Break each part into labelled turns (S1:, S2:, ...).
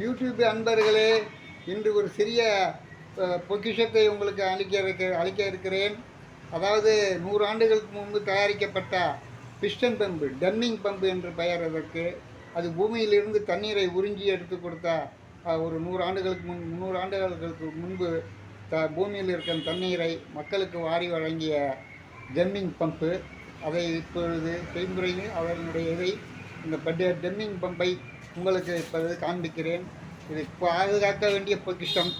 S1: YouTube அன்பர்களே இன்று ஒரு சிறிய பொக்கிஷத்தை உங்களுக்கு அளிக்க இருக்க அளிக்க இருக்கிறேன். அதாவது நூறு ஆண்டுகளுக்கு முன்பு தயாரிக்கப்பட்ட பிஸ்டன் பம்பு டம்மிங் பம்பு என்று பெயர் அதற்கு. அது பூமியிலிருந்து தண்ணீரை உறிஞ்சி எடுத்து கொடுத்த ஒரு நூறு ஆண்டுகளுக்கு முன் முந்நூறு ஆண்டுகளுக்கு முன்பு த பூமியில் இருக்கிற தண்ணீரை மக்களுக்கு வாரி வழங்கிய டெம்மிங் பம்பு. அதை இப்பொழுது செய்முறையில் அவர்களுடைய இதை இந்த பட் டெம்மிங் பம்பை உங்களுக்கு இப்போ காண்பிக்கிறேன். இது பாதுகாக்க வேண்டிய பொக்கிஷம்.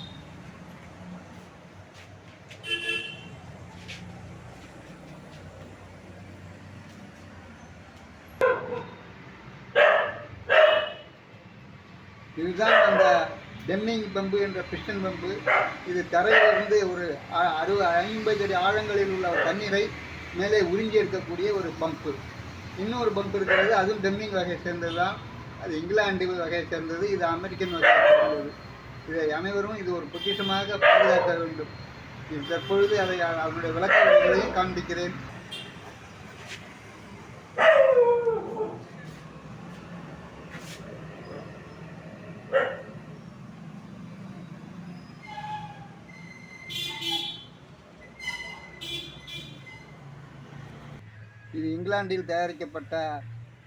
S1: இதுதான் அந்த டெம்மிங் பம்பு என்ற பிஸ்டன் பம்பு. இது தரையிலிருந்து ஒரு அ- அறுபது ஐம்பது அடி ஆழங்களில் உள்ள தண்ணீரை மேலே உறிஞ்சி எடுக்கக்கூடிய ஒரு பம்பு. இன்னொரு பம்ப் இருக்கிறது அதுவும் டெம்மிங் வகையை சேர்ந்தது தான் அது இங்கிலாந்து வகையை சேர்ந்தது இது அமெரிக்கன் வகையை சேர்ந்தது. இதை அனைவரும் இது ஒரு பொக்கிஷமாக பாதுகாக்க வேண்டும். இது தற்பொழுது அதை அ- அதனுடைய காண்பிக்கிறேன். இது இங்கிலாந்தில் தயாரிக்கப்பட்ட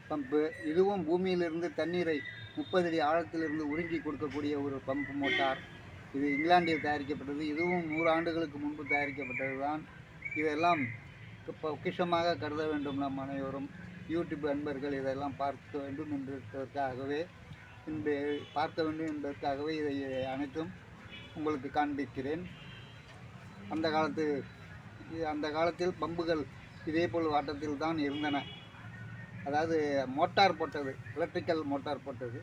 S1: பம்பு இதுவும் பூமியிலிருந்து தண்ணீரை முப்பது அடி ஆழத்திலிருந்து உறிஞ்சி கொடுக்கக்கூடிய ஒரு பம்ப் மோட்டார். இது இங்கிலாந்தில் தயாரிக்கப்பட்டது. இதுவும் நூறு ஆண்டுகளுக்கு முன்பு தயாரிக்கப்பட்டது தான் இதெல்லாம் பொக்கிஷமாக கருத வேண்டும் நம் அனைவரும். யூடியூப் அன்பர்கள் இதெல்லாம் பார்க்க வேண்டும் என்பதற்காகவே இந்த பார்க்க வேண்டும் என்பதற்காகவே இதை அனைத்தும் உங்களுக்கு காண்பிக்கிறேன். அந்த காலத்து இது- அந்த காலத்தில் பம்புகள் இதே போல் வாட்டத்தில் தான் இருந்தன. அதாவது மோட்டார் போட்டது எலக்ட்ரிக்கல் மோட்டார் போட்டது.